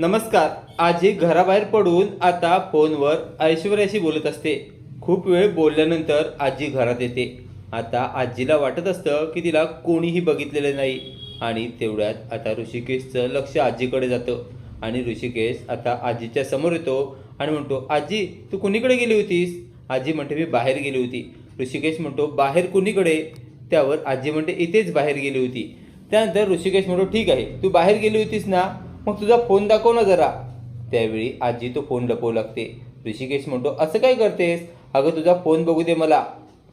नमस्कार. आजी घराबाहेर पडून आता फोनवर ऐश्वर्याशी बोलत असते. खूप वेळ बोलल्यानंतर आजी घरात येते. आता आजीला वाटत असतं की तिला कोणीही बघितलेलं नाही. आणि तेवढ्यात आता ऋषिकेशचं लक्ष आजीकडे जातं. आणि ऋषिकेश आता आजीच्या समोर येतो आणि म्हणतो आजी तू कुणीकडे गेली होतीस? आजी म्हणते मी बाहेर गेली होती. ऋषिकेश म्हणतो बाहेर कुणीकडे? त्यावर आजी म्हणते इथेच बाहेर गेली होती. त्यानंतर ऋषिकेश म्हणतो ठीक आहे तू बाहेर गेली होतीस ना? मग तुझा फोन दाखव ना जरा. त्यावेळी आजी तो फोन लपवू लागते. ऋषिकेश म्हणतो असं काय करतेस? अगं तुझा फोन बघू दे मला.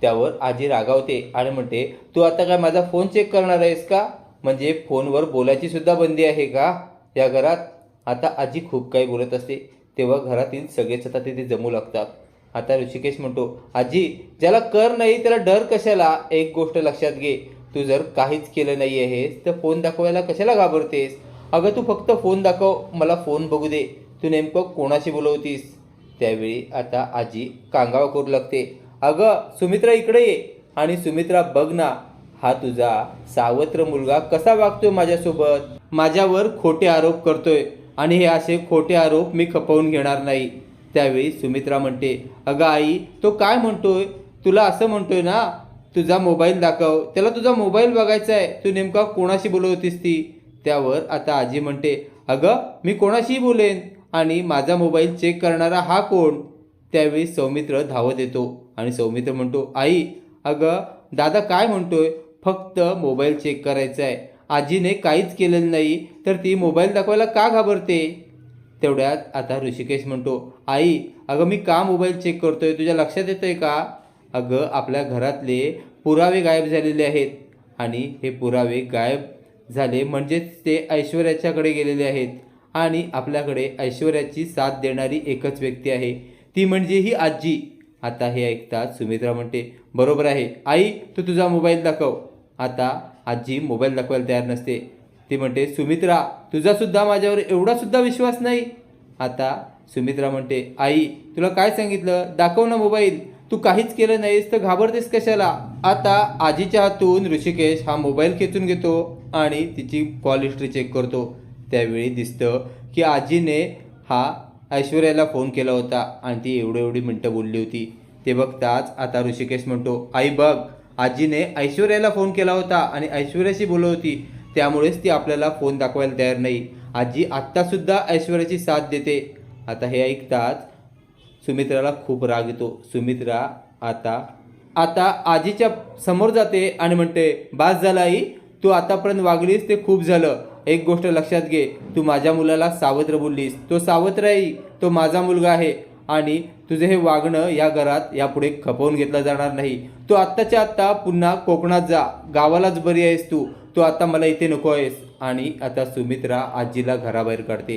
त्यावर आजी रागावते आणि म्हणते तू आता काय माझा फोन चेक करणार आहेस का? म्हणजे फोनवर बोलायची सुद्धा बंदी आहे का? या घरात? आता आजी खूप काही बोलत असते. तेव्हा घरातील सगळेच आता तिथे जमू लागतात. आता ऋषिकेश म्हणतो आजी ज्याला कर नाही त्याला डर कशाला? एक गोष्ट लक्षात घे. तू जर काहीच केलं नाही आहेस तर फोन दाखवायला कशाला घाबरतेस? अगं तू फक्त फोन दाखव मला फोन बघू दे. तू नेमकं कोणाशी बोलवतीस? त्यावेळी आता आजी कांगावा करू लागते. अगं सुमित्रा इकडे ये. आणि सुमित्रा बघ ना हा तुझा सावत्र मुलगा कसा वागतोय माझ्यासोबत? माझ्यावर खोटे आरोप करतोय. आणि हे असे खोटे आरोप मी खपवून घेणार नाही. त्यावेळी सुमित्रा म्हणते अगं आई तो काय म्हणतोय? तुला असं म्हणतोय ना तुझा मोबाईल दाखव. त्याला तुझा मोबाईल बघायचा आहे तू नेमका कोणाशी बोलवतीस ती? त्यावर आता आजी म्हणते अगं मी कोणाशीही बोलेन आणि माझा मोबाईल चेक करणारा हा कोण? त्यावेळी सौमित्र धावत येतो आणि सौमित्र म्हणतो आई अगं दादा काय म्हणतोय? फक्त मोबाईल चेक करायचा आहे आजीने काहीच केलेलं नाही तर ती मोबाईल दाखवायला का घाबरते? तेवढ्यात आता ऋषिकेश म्हणतो आई अगं मी का मोबाईल चेक करतोय? तुझ्या लक्षात येतंय का? अगं आपल्या घरातले पुरावे गायब झालेले आहेत आणि हे पुरावे गायब झाले. म्हणजेच ते ऐश्वर्याच्याकडे गेलेले आहेत आणि आपल्याकडे ऐश्वर्याची साथ देणारी एकच व्यक्ती आहे. ती म्हणजे ही आजी. आता हे ऐकताच सुमित्रा म्हणते बरोबर आहे. आई तू तुझा मोबाईल दाखव. आता आजी मोबाईल दाखवायला तयार नसते. ती म्हणते सुमित्रा तुझासुद्धा माझ्यावर एवढासुद्धा विश्वास नाही. आता सुमित्रा म्हणते आई तुला काय सांगितलं? दाखव ना मोबाईल. तू काहीच केलं नाहीस तर घाबरतेस कशाला? आता आजीच्या हातून ऋषिकेश हा मोबाईल खेचून घेतो आणि तिची कॉल हिस्ट्री चेक करतो. त्यावेळी दिसतं की आजीने हा ऐश्वर्याला फोन केला होता आणि ती एवढी एवढी मिनटं बोलली होती. ते बघताच आता ऋषिकेश म्हणतो आई बघ आजीने ऐश्वर्याला फोन केला होता आणि ऐश्वर्याशी बोलत होती. त्यामुळेच ती आपल्याला फोन दाखवायला तयार नाही. आजी आत्तासुद्धा ऐश्वर्याची साथ देते. आता हे ऐकताच सुमित्राला खूप राग येतो. सुमित्रा आता आता आजीच्या समोर जाते आणि म्हणते बास झाला आई तू आतापर्यंत वागलीस ते खूप झालं. एक गोष्ट लक्षात घे तू माझ्या मुलाला सावत्र बोललीस. तो सावत्र आई तो माझा मुलगा आहे आणि तुझे हे वागणं या घरात यापुढे खपवून घेतलं जाणार नाही. तू आत्ताच्या आत्ता पुन्हा कोकणात जा. गावालाच बरी आहेस तू. तू आता मला इथे नको आहेस. आणि आता सुमित्रा आजीला घराबाहेर काढते.